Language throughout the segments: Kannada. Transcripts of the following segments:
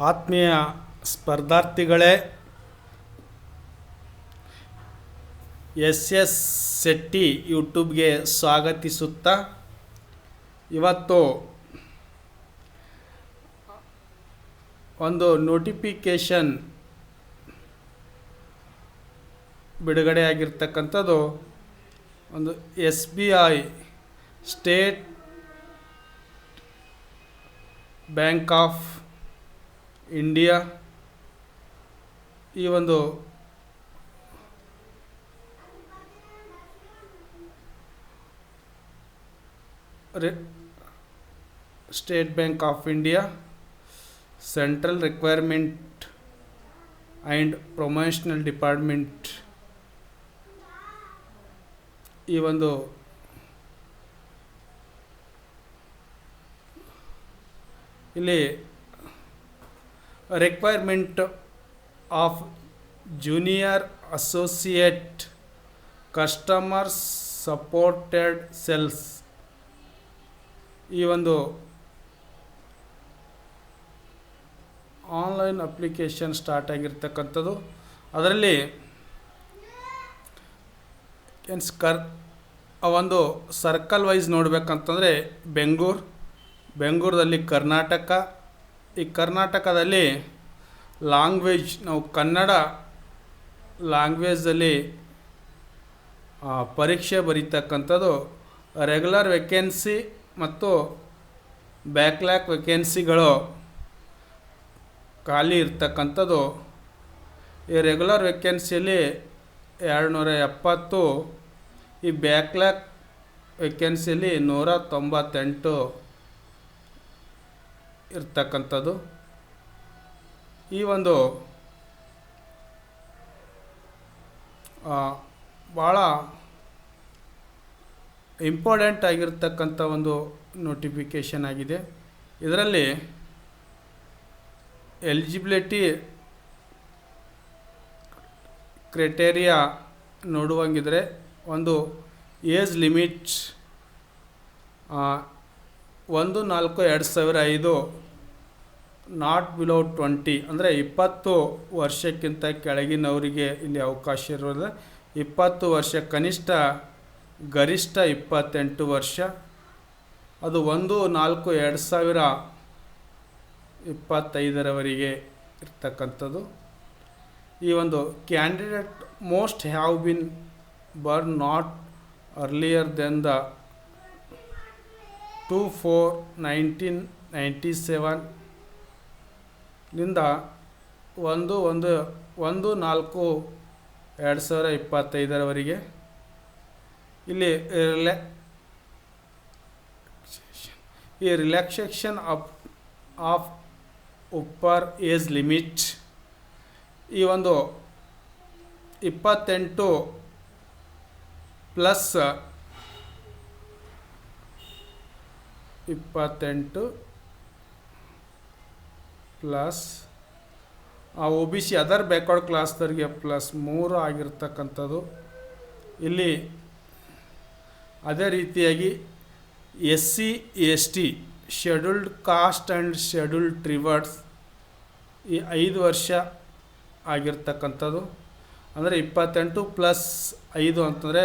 ಆತ್ಮೀಯ ಸ್ಪರ್ಧಾರ್ಥಿಗಳೇ ಎಸ್ ಎಸ್ ಶೆಟ್ಟಿ ಯೂಟ್ಯೂಬ್ಗೆ ಸ್ವಾಗತಿಸುತ್ತಾ ಇವತ್ತು ಒಂದು ನೋಟಿಫಿಕೇಷನ್ ಬಿಡುಗಡೆಯಾಗಿರ್ತಕ್ಕಂಥದ್ದು ಒಂದು S B I State Bank of India ಈ ಒಂದು State Bank of India central requirement and promotional department ಈ ಒಂದು ಇಲ್ಲಿ requirement of junior associate customer supported sales ಈ ಒಂದು ಆನ್ಲೈನ್ ಅಪ್ಲಿಕೇಶನ್ ಸ್ಟಾರ್ಟ್ ಆಗಿರ್ತಕ್ಕಂಥದ್ದು. ಅದರಲ್ಲಿ ಏನು ಸ್ಕರ್, ಆ ಒಂದು ಸರ್ಕಲ್ ವೈಸ್ ನೋಡಬೇಕಂತಂದರೆ ಬೆಂಗಳೂರು ಬೆಂಗಳೂರಲ್ಲಿ ಕರ್ನಾಟಕ ಈ ಕರ್ನಾಟಕದಲ್ಲಿ ಲಾಂಗ್ವೇಜ್ ನಾವು ಕನ್ನಡ ಲ್ಯಾಂಗ್ವೇಜಲ್ಲಿ ಪರೀಕ್ಷೆ ಬರೀತಕ್ಕಂಥದ್ದು ರೆಗ್ಯುಲರ್ ವೇಕೆನ್ಸಿ ಮತ್ತು ಬ್ಯಾಕ್ಲ್ಯಾಕ್ ವೇಕೆನ್ಸಿಗಳು ಖಾಲಿ ಇರ್ತಕ್ಕಂಥದ್ದು. ಈ ರೆಗ್ಯುಲರ್ ವೇಕೆನ್ಸಿಯಲ್ಲಿ ಎರಡು ನೂರ ಎಪ್ಪತ್ತು ಈ ಬ್ಯಾಕ್ಲ್ಯಾಕ್ ವೇಕೆನ್ಸಿಯಲ್ಲಿ ನೂರ ತೊಂಬತ್ತೆಂಟು ಇರ್ತಕ್ಕಂಥದ್ದು. ಈ ಒಂದು ಭಾಳ ಇಂಪಾರ್ಟೆಂಟ್ ಆಗಿರ್ತಕ್ಕಂಥ ಒಂದು ನೋಟಿಫಿಕೇಷನ್ ಆಗಿದೆ. ಇದರಲ್ಲಿ ಎಲಿಜಿಬಿಲಿಟಿ ಕ್ರೈಟೇರಿಯಾ ನೋಡುವಂಗಿದ್ರೆ ಒಂದು ಏಜ್ ಲಿಮಿಟ್ ಒಂದು ನಾಲ್ಕು ಎರಡು ಸಾವಿರ ಐದು ನಾಟ್ ಬಿಲೋ ಟ್ವೆಂಟಿ ಅಂದರೆ ಇಪ್ಪತ್ತು ವರ್ಷಕ್ಕಿಂತ ಕೆಳಗಿನವರಿಗೆ ಇಲ್ಲಿ ಅವಕಾಶ ಇರೋದು. ಇಪ್ಪತ್ತು ವರ್ಷ ಕನಿಷ್ಠ, ಗರಿಷ್ಠ ಇಪ್ಪತ್ತೆಂಟು ವರ್ಷ. ಅದು ಒಂದು, ನಾಲ್ಕು, ಎರಡು ಸಾವಿರ ಇಪ್ಪತ್ತೈದರವರೆಗೆ ಇರ್ತಕ್ಕಂಥದ್ದು. ಈ ಒಂದು candidate must have been born not earlier than the two four nineteen ninety seven ನಿಂದ ಒಂದು ಒಂದು ಒಂದು, ನಾಲ್ಕು, ಎರಡು ಸಾವಿರ ಇಪ್ಪತ್ತೈದರವರೆಗೆ ಇಲ್ಲಿ ರಿಲ್ಯಾ ಈ relaxation of of upper age limit ಈ ಒಂದು ಇಪ್ಪತ್ತೆಂಟು ಪ್ಲಸ್ ಇಪ್ಪತ್ತೆಂಟು ಪ್ಲಸ್ ಆ O B C other backward ಕ್ಲಾಸ್ದವ್ರಿಗೆ plus ಮೂರು ಆಗಿರ್ತಕ್ಕಂಥದ್ದು. ಇಲ್ಲಿ ಅದೇ ರೀತಿಯಾಗಿ S C S T scheduled caste and scheduled tribes ಈ ಐದು ವರ್ಷ ಆಗಿರ್ತಕ್ಕಂಥದ್ದು. ಅಂದರೆ ಇಪ್ಪತ್ತೆಂಟು ಪ್ಲಸ್ ಐದು ಅಂತಂದರೆ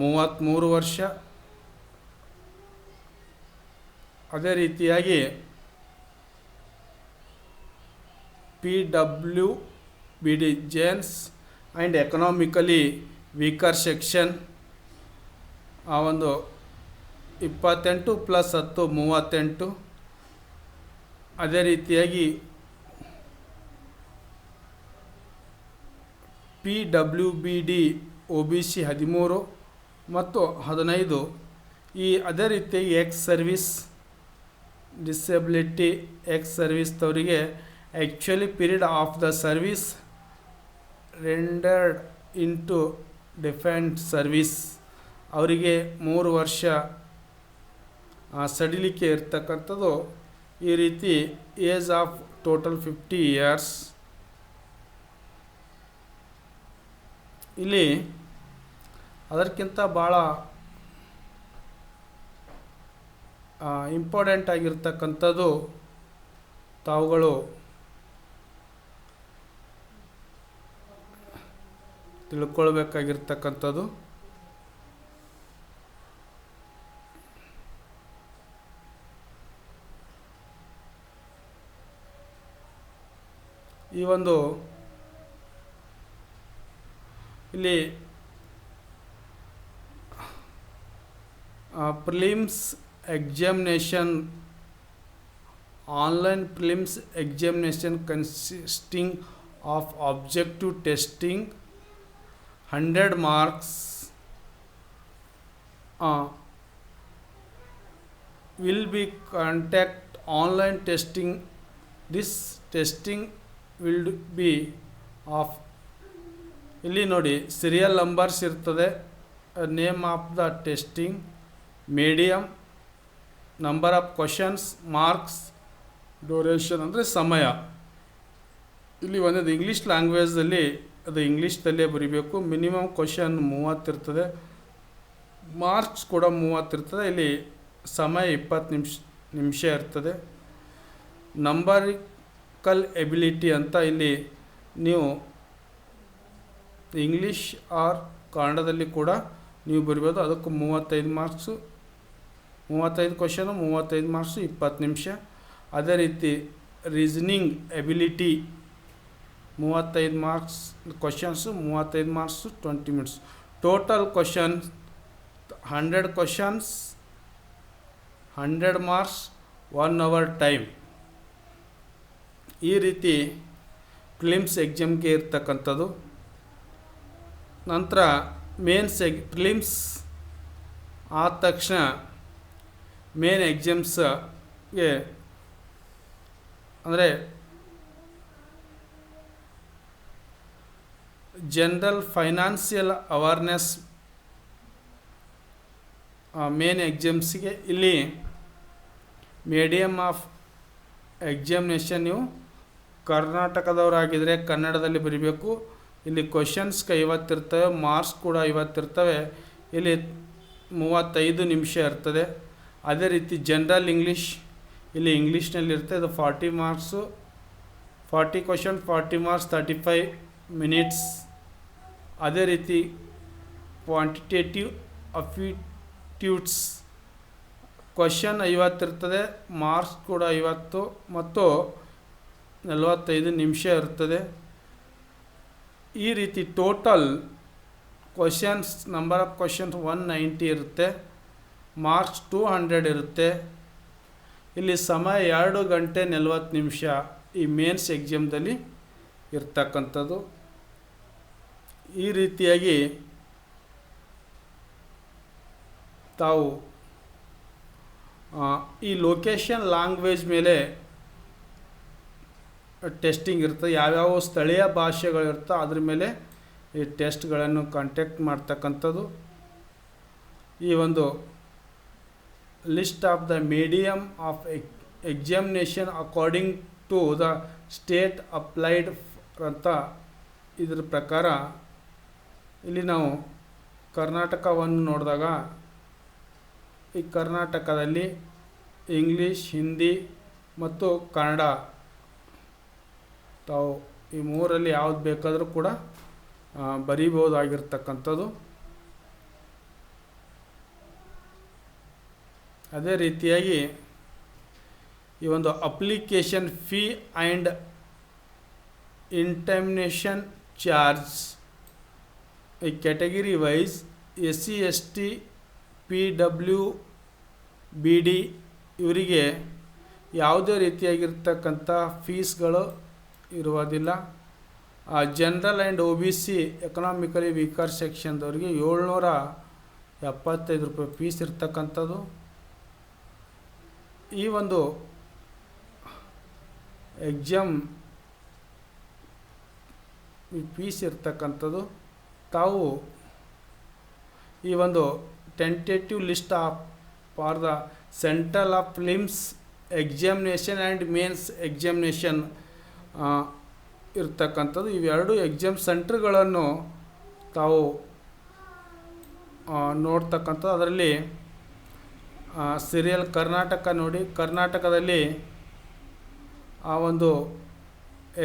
ಮೂವತ್ತ್ಮೂರು ವರ್ಷ. ಅದೇ ರೀತಿಯಾಗಿ P W B D gens and economically weaker section ಆ ಒಂದು ಇಪ್ಪತ್ತೆಂಟು ಪ್ಲಸ್ ಹತ್ತು ಮೂವತ್ತೆಂಟು. ಅದೇ ರೀತಿಯಾಗಿ P W B D O B C ಹದಿಮೂರು ಮತ್ತು ಹದಿನೈದು. ಈ ಅದೇ ರೀತಿಯಾಗಿ ಎಕ್ಸ್ ಸರ್ವಿಸ್ ಡಿಸೆಬಿಲಿಟಿ ಎಕ್ಸ್ ಸರ್ವಿಸ್ದವರಿಗೆ actually period of the service rendered into defence service ಅವರಿಗೆ ಮೂರು ವರ್ಷ ಸಡಿಲಿಕೆ ಇರ್ತಕ್ಕಂಥದ್ದು ಈ ರೀತಿ age of total fifty years ಇಲ್ಲಿ ಅದಕ್ಕಿಂತ ಭಾಳ ಇಂಪಾರ್ಟೆಂಟ್ ಆಗಿರ್ತಕ್ಕಂಥದ್ದು ತಾವುಗಳು ತಿಳ್ಕೊಳ್ಬೇಕಾಗಿರ್ತಕ್ಕಂಥದ್ದು? ಈ ಒಂದು ಇಲ್ಲಿ prelims examination online prelims examination consisting of objective testing hundred marks will be contact online testing this testing will be of, ಇಲ್ಲಿ ನೋಡಿ, ಸೀರಿಯಲ್ ನಂಬರ್ಸ್ ಇರ್ತದೆ. Name of the testing medium number of questions, marks, duration, ಅಂದರೆ ಸಮಯ. ಇಲ್ಲಿ ಒಂದೊಂದು ಇಂಗ್ಲೀಷ್ ಲ್ಯಾಂಗ್ವೇಜಲ್ಲಿ ಅದು ಇಂಗ್ಲೀಷ್ದಲ್ಲೇ ಬರಿಬೇಕು. ಮಿನಿಮಮ್ ಕ್ವಶನ್ ಮೂವತ್ತಿರ್ತದೆ ಮಾರ್ಕ್ಸ್ ಕೂಡ ಮೂವತ್ತಿರ್ತದೆ ಇಲ್ಲಿ ಸಮಯ ಇಪ್ಪತ್ತು ನಿಮಿಷ ನಿಮಿಷ ಇರ್ತದೆ. ನಂಬರಿಕಲ್ ಎಬಿಲಿಟಿ ಅಂತ ಇಲ್ಲಿ ನೀವು ಇಂಗ್ಲೀಷ್ ಆರ್ ಕನ್ನಡದಲ್ಲಿ ಕೂಡ ನೀವು ಬರಿಬೋದು. ಅದಕ್ಕೆ ಮೂವತ್ತೈದು ಮಾರ್ಕ್ಸು, ಮೂವತ್ತೈದು ಕ್ವಶನು, ಮೂವತ್ತೈದು ಮಾರ್ಕ್ಸು, ಇಪ್ಪತ್ತು ನಿಮಿಷ. ಅದೇ ರೀತಿ ರೀಸನಿಂಗ್ ಎಬಿಲಿಟಿ ಮೂವತ್ತೈದು ಮಾರ್ಕ್ಸ್ ಕ್ವಶನ್ಸು ಮೂವತ್ತೈದು marks twenty minutes total questions hundred questions hundred marks one hour time ಈ ರೀತಿ ಪ್ರಿಲಿಮ್ಸ್ ಎಕ್ಸಾಮ್ಗೆ ಇರ್ತಕ್ಕಂಥದ್ದು. ನಂತರ ಮೇನ್ಸ್ ಎಗ್ ಪ್ರಿಲಿಮ್ಸ್ ಆದ ತಕ್ಷಣ ಮೇನ್ ಎಕ್ಸಾಮ್ಸ್ಗೆ ಅಂದರೆ ಜನರಲ್ ಫೈನಾನ್ಸಿಯಲ್ ಅವೇರ್ನೆಸ್ ಮೇನ್ ಎಕ್ಸಾಮ್ಸಿಗೆ ಇಲ್ಲಿ ಮೀಡಿಯಮ್ ಆಫ್ ಎಕ್ಸಾಮಿನೇಷನ್ ನೀವು ಕರ್ನಾಟಕದವರಾಗಿದ್ದರೆ ಕನ್ನಡದಲ್ಲಿ ಬರೀಬೇಕು. ಇಲ್ಲಿ ಕ್ವಶನ್ಸ್ಗೆ ಐವತ್ತಿರ್ತವೆ ಮಾರ್ಕ್ಸ್ ಕೂಡ ಐವತ್ತಿರ್ತವೆ. ಇಲ್ಲಿ ಮೂವತ್ತೈದು ನಿಮಿಷ ಇರ್ತದೆ. ಅದೇ ರೀತಿ ಜನರಲ್ ಇಂಗ್ಲೀಷ್ ಇಲ್ಲಿ ಇಂಗ್ಲೀಷ್ನಲ್ಲಿ ಇರುತ್ತೆ ಅದು forty marks forty question forty marks thirty five minutes ಅದೇ ರೀತಿ ಕ್ವಾಂಟಿಟೇಟಿವ್ ಅಫಿಟ್ಯೂಟ್ಸ್ ಕ್ವಶನ್ ಐವತ್ತಿರ್ತದೆ ಮಾರ್ಕ್ಸ್ ಕೂಡ ಐವತ್ತು ಮತ್ತು ನಲವತ್ತೈದು ನಿಮಿಷ ಇರ್ತದೆ. ಈ ರೀತಿ total questions number of questions one ninety ಇರುತ್ತೆ ಮಾರ್ಕ್ಸ್ ಟೂ ಹಂಡ್ರೆಡ್ ಇರುತ್ತೆ. ಇಲ್ಲಿ ಸಮಯ ಎರಡು ಗಂಟೆ ನಲವತ್ತು ನಿಮಿಷ ಈ ಮೇನ್ಸ್ ಎಕ್ಸಾಮ್ದಲ್ಲಿ ಇರ್ತಕ್ಕಂಥದ್ದು. ಈ ರೀತಿಯಾಗಿ ತಾವು ಈ ಲೊಕೇಶನ್ ಲ್ಯಾಂಗ್ವೇಜ್ ಮೇಲೆ ಟೆಸ್ಟಿಂಗ್ ಇರ್ತದೆ. ಯಾವ್ಯಾವ ಸ್ಥಳೀಯ ಭಾಷೆಗಳಿರ್ತೋ ಅದ್ರ ಮೇಲೆ ಈ ಟೆಸ್ಟ್ಗಳನ್ನು ಕಾಂಟ್ಯಾಕ್ಟ್ ಮಾಡ್ತಕ್ಕಂಥದ್ದು. ಈ ಒಂದು list of the medium of ಎಕ್ examination according to the state applied ಅಂತ ಇದ್ರ ಪ್ರಕಾರ ಇಲ್ಲಿ ನಾವು ಕರ್ನಾಟಕವನ್ನು ನೋಡಿದಾಗ ಈ ಕರ್ನಾಟಕದಲ್ಲಿ ಇಂಗ್ಲೀಷ್, ಹಿಂದಿ ಮತ್ತು ಕನ್ನಡ ತಾವು ಈ ಮೂರಲ್ಲಿ ಯಾವ್ದು ಬೇಕಾದರೂ ಕೂಡ ಬರೀಬೋದಾಗಿರ್ತಕ್ಕಂಥದ್ದು ಅದೇ ರೀತಿಯಾಗಿ ಈ ಒಂದು application fee and intimation charge ಈ category wise S T P W B D ಇವರಿಗೆ ಯಾವುದೇ ರೀತಿಯಾಗಿರ್ತಕ್ಕಂಥ ಫೀಸ್ಗಳು ಇರುವುದಿಲ್ಲ. General and O B C economically weaker ಸೆಕ್ಷನ್ದವ್ರಿಗೆ ಏಳ್ನೂರ ಎಪ್ಪತ್ತೈದು ರೂಪಾಯಿ ಫೀಸ್ ಇರ್ತಕ್ಕಂಥದ್ದು. ಈ ಒಂದು ಎಕ್ಸಾಮ್ ಫೀಸ್ ಇರ್ತಕ್ಕಂಥದ್ದು. ತಾವು ಈ ಒಂದು tentative list of for the central of prelims examination and mains examination ಇರ್ತಕ್ಕಂಥದ್ದು. ಇವೆರಡು ಎಕ್ಸಾಮ್ ಸೆಂಟ್ರ್ಗಳನ್ನು ತಾವು ನೋಡ್ತಕ್ಕಂಥದ್ದು. ಅದರಲ್ಲಿ ಸೀರಿಯಲ್ ಕರ್ನಾಟಕ ನೋಡಿ, ಕರ್ನಾಟಕದಲ್ಲಿ ಆ ಒಂದು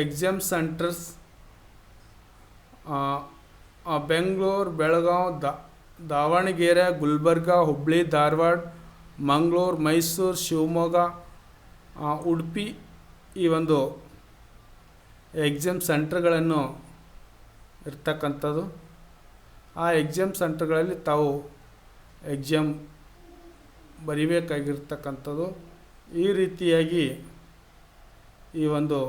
ಎಕ್ಸಾಮ್ ಸೆಂಟರ್ಸ್ ಬೆಂಗಳೂರು, ಬೆಳಗಾವಿ ದಾವಣಗೆರೆ, ಗುಲ್ಬರ್ಗ ಹುಬ್ಬಳ್ಳಿ ಧಾರವಾಡ, ಮಂಗಳೂರು, ಮೈಸೂರು, ಶಿವಮೊಗ್ಗ ಉಡುಪಿ ಈ ಒಂದು ಎಕ್ಸಾಮ್ ಸೆಂಟ್ರ್ಗಳನ್ನು ಇರ್ತಕ್ಕಂಥದ್ದು. ಆ ಎಕ್ಸಾಮ್ ಸೆಂಟ್ರ್ಗಳಲ್ಲಿ ತಾವು ಎಕ್ಸಾಮ್ ಬರಿಬೇಕಾಗಿರ್ತಕ್ಕಂಥದ್ದು. ಈ ರೀತಿಯಾಗಿ ಈ ಒಂದು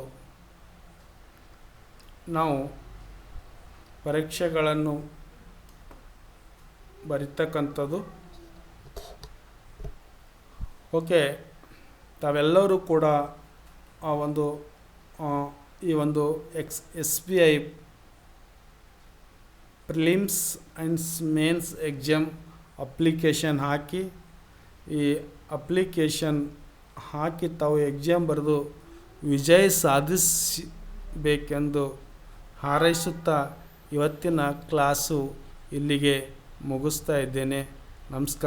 ನಾವು ಪರೀಕ್ಷೆಗಳನ್ನು ಬರಿತಕ್ಕಂಥದ್ದು. ಓಕೆ, ತಾವೆಲ್ಲರೂ ಕೂಡ ಆ ಒಂದು ಈ ಒಂದು X, S B I prelims and mains exam application ಹಾಕಿ, ಈ ಅಪ್ಲಿಕೇಶನ್ ಹಾಕಿ ತಾವು ಎಕ್ಸಾಮ್ ಬರೆದು ವಿಜಯ ಸಾಧಿಸಬೇಕೆಂದು ಹಾರೈಸುತ್ತಾ ಇವತ್ತಿನ ಕ್ಲಾಸು ಇಲ್ಲಿಗೆ ಮುಗಿಸ್ತಾ ಇದ್ದೇನೆ. ನಮಸ್ಕಾರ.